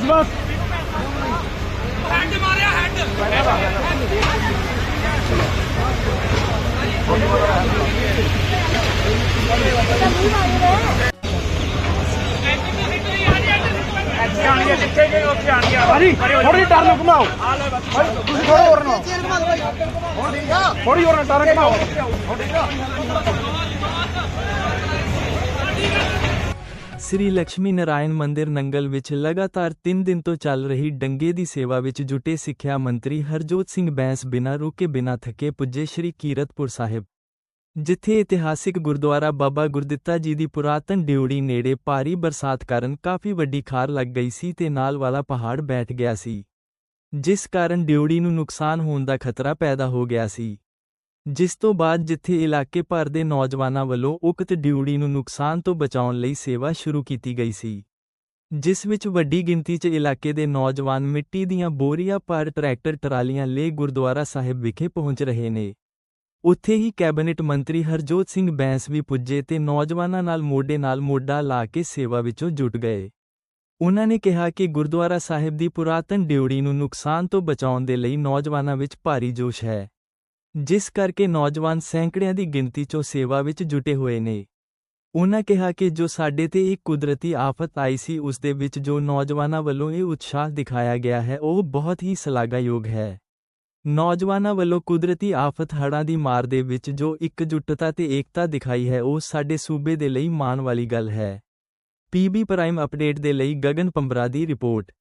ਬਸ ਬਸ head ਮਾਰਿਆ head ਭਾਜੀ ਥੋੜੀ ਟਰਨ ਘੁਮਾਓ। ਤੁਸੀਂ ਥੋੜਾ ਹੋਰ ਨਾ ਥੋੜੀ ਹੋਰ ਨਾ ਟਰਨ ਘੁਮਾਓ ਸ੍ਰੀ ਲక్ష్ਮੀ ਨਾਰਾਇਣ ਮੰਦਿਰ ਨੰਗਲ ਵਿੱਚ ਲਗਾਤਾਰ 3 ਦਿਨ ਤੋਂ ਚੱਲ ਰਹੀ ਡੰਗੇ ਦੀ ਸੇਵਾ ਵਿੱਚ ਜੁਟੇ ਸਿੱਖਿਆ ਮੰਤਰੀ ਹਰਜੋਤ ਸਿੰਘ ਬੈਂਸ ਬਿਨਾਂ ਰੁਕੇ ਬਿਨਾਂ ਥੱਕੇ ਪੁੱਜੇ ਸ੍ਰੀ ਕੀਰਤਪੁਰ ਸਾਹਿਬ। ਜਿੱਥੇ ਇਤਿਹਾਸਿਕ ਗੁਰਦੁਆਰਾ ਬਾਬਾ ਗੁਰਦਿੱਤਾ ਜੀ ਦੀ ਪੁਰਾਤਨ ਡਿਉੜੀ ਨੇੜੇ ਭਾਰੀ ਬਰਸਾਤ ਕਾਰਨ ਕਾਫੀ ਵੱਡੀ ਖਾਰ ਲੱਗ ਗਈ ਸੀ ਤੇ ਨਾਲ ਵਾਲਾ ਪਹਾੜ ਬੈਠ ਗਿਆ ਸੀ। ਜਿਸ ਕਾਰਨ ਡਿਊੜੀ ਨੂੰ ਨੁਕਸਾਨ ਹੋਣ ਦਾ ਖਤਰਾ ਪੈਦਾ ਹੋ ਗਿਆ ਸੀ। ਜਿਸ ਤੋਂ ਬਾਅਦ ਜਿੱਥੇ ਇਲਾਕੇ ਭਰ ਦੇ ਨੌਜਵਾਨਾਂ ਵੱਲੋਂ ਉਕਤ ਡਿਊੜੀ ਨੂੰ ਨੁਕਸਾਨ ਤੋਂ ਬਚਾਉਣ ਲਈ ਸੇਵਾ ਸ਼ੁਰੂ ਕੀਤੀ ਗਈ ਸੀ, ਜਿਸ ਵਿੱਚ ਵੱਡੀ ਗਿਣਤੀ 'ਚ ਇਲਾਕੇ ਦੇ ਨੌਜਵਾਨ ਮਿੱਟੀ ਦੀਆਂ ਬੋਰੀਆਂ ਭਰ ਟਰੈਕਟਰ ਟਰਾਲੀਆਂ ਲੈ ਗੁਰਦੁਆਰਾ ਸਾਹਿਬ ਵਿਖੇ ਪਹੁੰਚ ਰਹੇ ਨੇ। ਉੱਥੇ ਹੀ ਕੈਬਨਿਟ ਮੰਤਰੀ ਹਰਜੋਤ ਸਿੰਘ ਬੈਂਸ ਵੀ ਪੁੱਜੇ ਤੇ ਨੌਜਵਾਨਾਂ ਨਾਲ ਮੋਢੇ ਨਾਲ ਮੋਢਾ ਲਾ ਕੇ ਸੇਵਾ ਵਿੱਚੋਂ ਜੁਟ ਗਏ। ਉਹਨਾਂ ਨੇ ਕਿਹਾ ਕਿ ਗੁਰਦੁਆਰਾ ਸਾਹਿਬ ਦੀ ਪੁਰਾਤਨ ਡਿਊੜੀ ਨੂੰ ਨੁਕਸਾਨ ਤੋਂ ਬਚਾਉਣ ਦੇ ਲਈ ਨੌਜਵਾਨਾਂ ਵਿੱਚ ਭਾਰੀ ਜੋਸ਼ ਹੈ। ਜਿਸ ਕਰਕੇ ਨੌਜਵਾਨ ਸੈਂਕੜਿਆਂ ਦੀ ਗਿਣਤੀ 'ਚੋਂ ਸੇਵਾ ਵਿੱਚ ਜੁਟੇ ਹੋਏ ਨੇ। ਉਨ੍ਹਾਂ ਕਿਹਾ ਕਿ ਜੋ ਸਾਡੇ ਤੇ ਇੱਕ ਕੁਦਰਤੀ ਆਫਤ ਆਈ ਸੀ, ਉਸ ਦੇ ਵਿੱਚ ਜੋ ਨੌਜਵਾਨਾਂ ਵੱਲੋਂ ਇਹ ਉਤਸ਼ਾਹ ਦਿਖਾਇਆ ਗਿਆ ਹੈ, ਉਹ ਬਹੁਤ ਹੀ ਸ਼ਲਾਘਾਯੋਗ ਹੈ। ਨੌਜਵਾਨਾਂ ਵੱਲੋਂ ਕੁਦਰਤੀ ਆਫਤ ਹੜ੍ਹਾਂ ਦੀ ਮਾਰ ਦੇ ਵਿੱਚ ਜੋ ਇਕਜੁੱਟਤਾ ਤੇ ਏਕਤਾ ਦਿਖਾਈ ਹੈ, ਉਹ ਸਾਡੇ ਸੂਬੇ ਦੇ ਲਈ ਮਾਣ ਵਾਲੀ ਗੱਲ ਹੈ। ਪੀਬੀ ਪ੍ਰਾਈਮ ਅਪਡੇਟ ਦੇ ਲਈ ਗਗਨ ਪੰਬਰਾ ਦੀ ਰਿਪੋਰਟ।